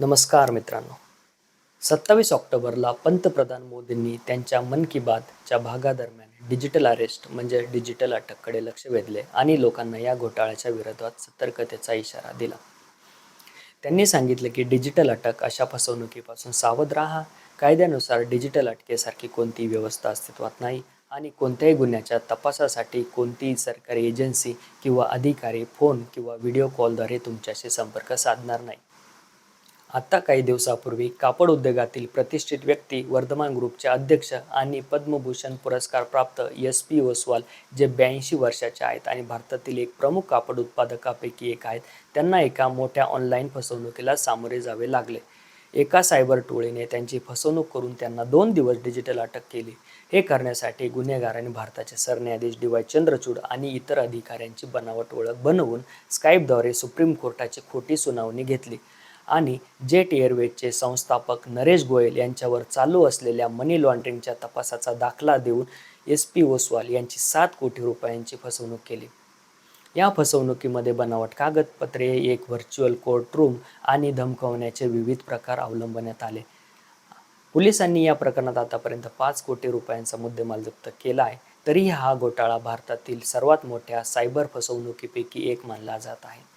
नमस्कार मित्रांनो. सत्तावीस ऑक्टोबरला पंतप्रधान मोदींनी त्यांच्या मन की बातच्या भागादरम्यान डिजिटल अरेस्ट म्हणजे डिजिटल अटककडे लक्ष वेधले आणि लोकांना या घोटाळ्याच्या विरोधात सतर्कतेचा इशारा दिला. त्यांनी सांगितले की डिजिटल अटक अशा फसवणुकीपासून सावध राहा. कायद्यानुसार डिजिटल अटकेसारखी कोणतीही व्यवस्था अस्तित्वात नाही आणि कोणत्याही गुन्ह्याच्या तपासासाठी कोणतीही सरकारी एजन्सी किंवा अधिकारी फोन किंवा व्हिडिओ कॉलद्वारे तुमच्याशी संपर्क साधणार नाही. आत्ता काही दिवसापूर्वी कापड उद्योगातील प्रतिष्ठित व्यक्ती वर्धमान ग्रुपचे अध्यक्ष आणि पद्मभूषण पुरस्कार प्राप्त एस पी ओसवाल जे ब्याऐंशी वर्षाचे आहेत आणि भारतातील एक प्रमुख कापड उत्पादकापैकी एक आहेत त्यांना एका मोठ्या ऑनलाईन फसवणुकीला सामोरे जावे लागले. एका सायबर टोळीने त्यांची फसवणूक करून त्यांना दोन दिवस डिजिटल अटक केली. हे करण्यासाठी गुन्हेगारांनी भारताचे सरन्यायाधीश डी वाय चंद्रचूड आणि इतर अधिकाऱ्यांची बनावट ओळख बनवून स्काईपद्वारे सुप्रीम कोर्टाची खोटी सुनावणी घेतली. आणि जेट एअरवेजचे संस्थापक नरेश गोयल यांच्यावर चालू असलेल्या मनी लॉन्ड्रिंगच्या तपासाचा दाखला देऊन एस पी ओसवाल यांची सात कोटी रुपयांची फसवणूक केली. या फसवणुकीमध्ये बनावट कागदपत्रे एक व्हर्च्युअल कोर्टरूम आणि धमकावण्याचे विविध प्रकार अवलंबण्यात आले. पोलिसांनी या प्रकरणात आतापर्यंत पाच कोटी रुपयांचा मुद्देमाल जप्त केला आहे. तरीही हा घोटाळा भारतातील सर्वात मोठ्या सायबर फसवणुकीपैकी एक मानला जात आहे.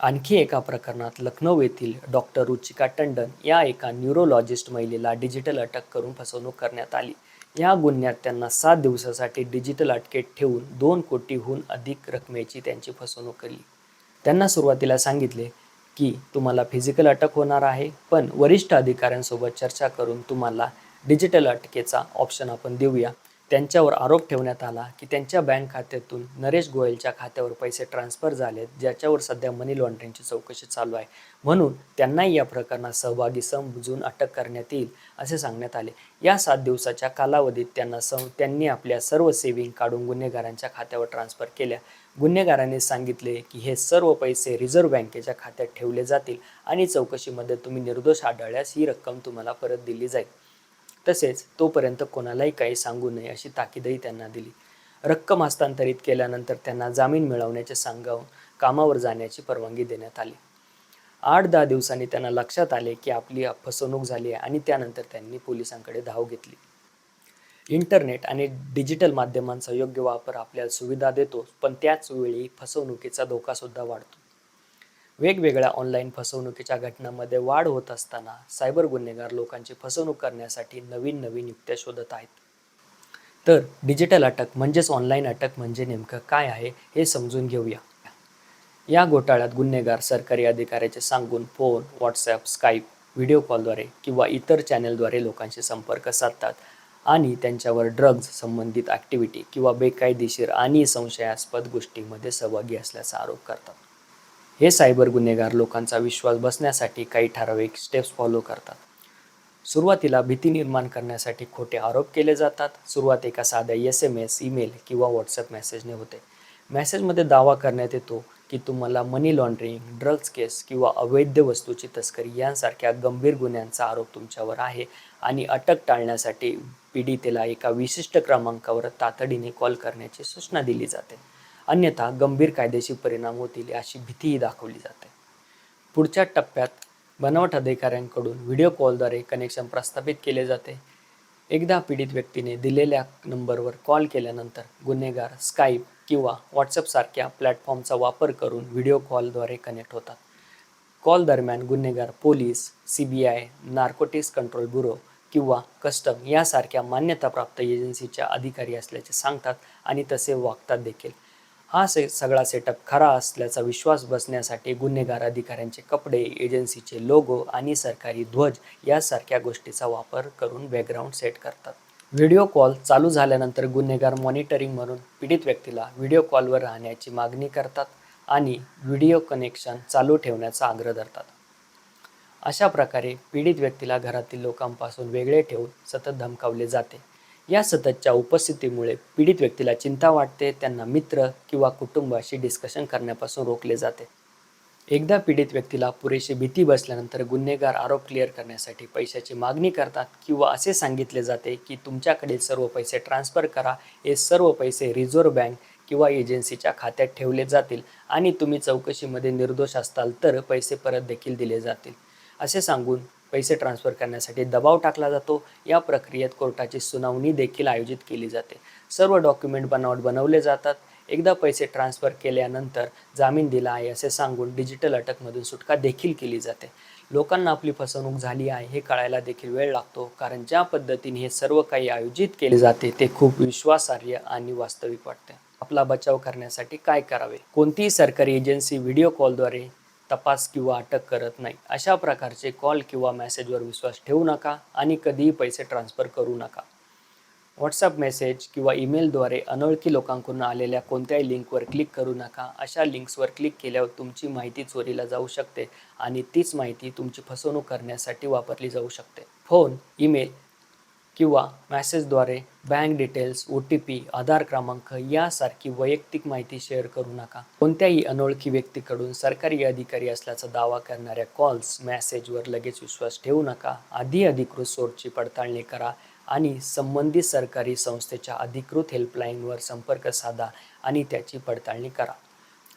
आणखी एका प्रकरणात लखनौ येथील डॉक्टर रुचिका टंडन या एका न्यूरोलॉजिस्ट महिलेला डिजिटल अटक करून फसवणूक करण्यात आली. या गुन्ह्यात त्यांना सात दिवसासाठी डिजिटल अटकेत ठेवून दोन कोटीहून अधिक रकमेची त्यांची फसवणूक केली. त्यांना सुरुवातीला सांगितले की तुम्हाला फिजिकल अटक होणार आहे पण वरिष्ठ अधिकाऱ्यांसोबत चर्चा करून तुम्हाला डिजिटल अटकेचा ऑप्शन आपण देऊया. त्यांच्यावर आरोप ठेवण्यात आला की त्यांच्या बँक खात्यातून नरेश गोयलच्या खात्यावर पैसे ट्रान्सफर झालेत ज्याच्यावर सध्या मनी लॉन्ड्रिंगची चौकशी चालू आहे. म्हणून त्यांनाही या प्रकरणात सहभागी समजून अटक करण्यात येईल असे सांगण्यात आले. या सात दिवसाच्या कालावधीत त्यांना सं त्यांनी आपल्या सर्व सेविंग काढून गुन्हेगारांच्या खात्यावर ट्रान्सफर केल्या. गुन्हेगारांनी सांगितले की हे सर्व पैसे रिझर्व्ह बँकेच्या खात्यात ठेवले जातील आणि चौकशीमध्ये तुम्ही निर्दोष आढळल्यास ही रक्कम तुम्हाला परत दिली जाईल. तसेच तोपर्यंत कोणालाही काही सांगू नये अशी ताकीदही त्यांना दिली. रक्कम हस्तांतरित केल्यानंतर त्यांना जामीन मिळवण्याचे सांगावून कामावर जाण्याची परवानगी देण्यात आली. आठ दहा दिवसांनी त्यांना लक्षात आले की आपली फसवणूक झाली आहे आणि त्यानंतर त्यांनी पोलिसांकडे धाव घेतली. इंटरनेट आणि डिजिटल माध्यमांचा योग्य वापर आपल्याला सुविधा देतो पण त्याच वेळी फसवणुकीचा धोकासुद्धा वाढतो. वेगवेगळ्या ऑनलाईन फसवणुकीच्या घटनांमध्ये वाढ होत असताना सायबर गुन्हेगार लोकांची फसवणूक करण्यासाठी नवीन नवीन युक्त्या शोधत आहेत. तर डिजिटल अटक म्हणजेच ऑनलाईन अटक म्हणजे नेमकं काय आहे हे समजून घेऊया. या घोटाळ्यात गुन्हेगार सरकारी अधिकाऱ्याचे सांगून फोन व्हॉट्सॲप स्काईप व्हिडिओ कॉलद्वारे किंवा इतर चॅनेलद्वारे लोकांशी संपर्क साधतात आणि त्यांच्यावर ड्रग्ज संबंधित ॲक्टिव्हिटी किंवा बेकायदेशीर आणि संशयास्पद गोष्टींमध्ये सहभागी असल्याचा आरोप करतात. हे सायबर गुन्हेगार लोकांचा विश्वास बसण्यासाठी काही ठराविक स्टेप्स फॉलो करतात. सुरुवातीला भीती निर्माण करण्यासाठी खोटे आरोप केले जातात. सुरुवात एका साध्या एस एम एस ईमेल किंवा व्हॉट्सअप मेसेजने होते. मेसेजमध्ये दावा करण्यात येतो की तुम्हाला मनी लॉन्ड्रिंग ड्रग्ज केस किंवा अवैध वस्तूची तस्करी यांसारख्या गंभीर गुन्ह्यांचा आरोप तुमच्यावर आहे आणि अटक टाळण्यासाठी पीडितेला एका विशिष्ट क्रमांकावर तातडीने कॉल करण्याची सूचना दिली जाते. अन्यथा गंभीर कायदेशीर परिणाम होतील अशी भीतीही दाखवली जाते. पुढच्या टप्प्यात बनावट अधिकाऱ्यांकडून व्हिडिओ कॉलद्वारे कनेक्शन प्रस्थापित केले जाते. एकदा पीडित व्यक्तीने दिलेल्या नंबरवर कॉल केल्यानंतर गुन्हेगार स्काईप किंवा व्हॉट्सअपसारख्या प्लॅटफॉर्मचा वापर करून व्हिडिओ कॉलद्वारे कनेक्ट होतात. कॉल दरम्यान गुन्हेगार police C B I narcotics control bureau किंवा कस्टम यासारख्या मान्यताप्राप्त एजन्सीच्या अधिकारी असल्याचे सांगतात आणि तसे वागतात देखील. हा से सगळा सेटअप खरा असल्याचा विश्वास बसण्यासाठी गुन्हेगार अधिकाऱ्यांचे कपडे एजन्सीचे लोगो आणि सरकारी ध्वज यासारख्या गोष्टीचा वापर करून बॅकग्राऊंड सेट करतात. व्हिडिओ कॉल चालू झाल्यानंतर गुन्हेगार मॉनिटरिंग म्हणून पीडित व्यक्तीला व्हिडिओ कॉलवर राहण्याची मागणी करतात आणि व्हिडिओ कनेक्शन चालू ठेवण्याचा आग्रह धरतात. अशा प्रकारे पीडित व्यक्तीला घरातील लोकांपासून वेगळे ठेवून सतत धमकावले जाते. या सततच्या उपस्थितीमुळे पीडित व्यक्तीला चिंता वाटते त्यांना मित्र किंवा कुटुंबाशी डिस्कशन करण्यापासून रोखले जाते. एकदा पीडित व्यक्तीला पुरेशी भीती बसल्यानंतर गुन्हेगार आरोप क्लिअर करण्यासाठी पैशाची मागणी करतात किंवा असे सांगितले जाते की तुमच्याकडील सर्व पैसे ट्रान्सफर करा. हे सर्व पैसे रिझर्व्ह बँक किंवा एजन्सीच्या खात्यात ठेवले जातील आणि तुम्ही चौकशीमध्ये निर्दोष असताल तर पैसे परत देखील दिले जातील. असे सांगून पैसे ट्रान्सफर करण्यासाठी दबाव टाकला जातो. या प्रक्रियेत कोर्टाची सुनावणी देखील आयोजित केली जाते. सर्व डॉक्युमेंट बनावट बनवले जातात. एकदा पैसे ट्रान्सफर केल्यानंतर जामीन दिला आहे असे सांगून डिजिटल अटकमधून सुटका देखील केली जाते. लोकांना आपली फसवणूक झाली आहे हे कळायला देखील वेळ लागतो. कारण ज्या पद्धतीने हे सर्व काही आयोजित केले जाते ते खूप विश्वासार्ह आणि वास्तविक वाटते. आपला बचाव करण्यासाठी काय करावे? कोणतीही सरकारी एजन्सी व्हिडिओ कॉलद्वारे तपास किंवा अटक करत नाही. अशा प्रकारचे कॉल किंवा मेसेजवर विश्वास ठेवू नका आणि कधीही पैसे ट्रान्सफर करू नका. व्हॉट्सअप मेसेज किंवा ईमेलद्वारे अनोळखी लोकांकडून आलेल्या कोणत्याही लिंकवर क्लिक करू नका. अशा लिंक्सवर क्लिक केल्यावर तुमची माहिती चोरीला जाऊ शकते आणि तीच माहिती तुमची फसवणूक करण्यासाठी वापरली जाऊ शकते. फोन ईमेल किंवा मॅसेजद्वारे bank details O T P Aadhaar क्रमांक यासारखी वैयक्तिक माहिती शेअर करू नका. कोणत्याही अनोळखी व्यक्तीकडून सरकारी अधिकारी असल्याचा दावा करणाऱ्या कॉल्स मॅसेजवर लगेच विश्वास ठेवू नका. आधी अधिकृत सोर्सची पडताळणी करा आणि संबंधित सरकारी संस्थेच्या अधिकृत हेल्पलाईनवर संपर्क साधा आणि त्याची पडताळणी करा.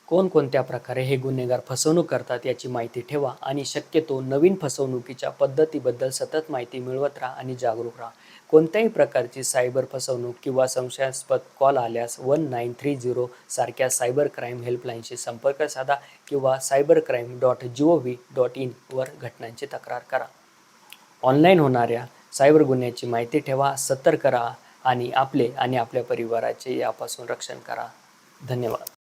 कोणकोणत्या प्रकारे हे गुन्हेगार फसवणूक करतात याची माहिती ठेवा आणि शक्यतो नवीन फसवणुकीच्या पद्धतीबद्दल सतत माहिती मिळवत राहा आणि जागरूक राहा. कोणत्याही प्रकारची सायबर फसवणूक किंवा संशयास्पद कॉल आल्यास वन नाईन थ्री झिरो सारख्या सायबर क्राईम हेल्पलाईनशी संपर्क साधा किंवा cyber crime dot G O V dot इनवर घटनांची तक्रार करा. ऑनलाईन होणाऱ्या सायबर गुन्ह्याची माहिती ठेवा सतर्क राहा आणि आपले आणि आपल्या परिवाराचे यापासून रक्षण करा. धन्यवाद.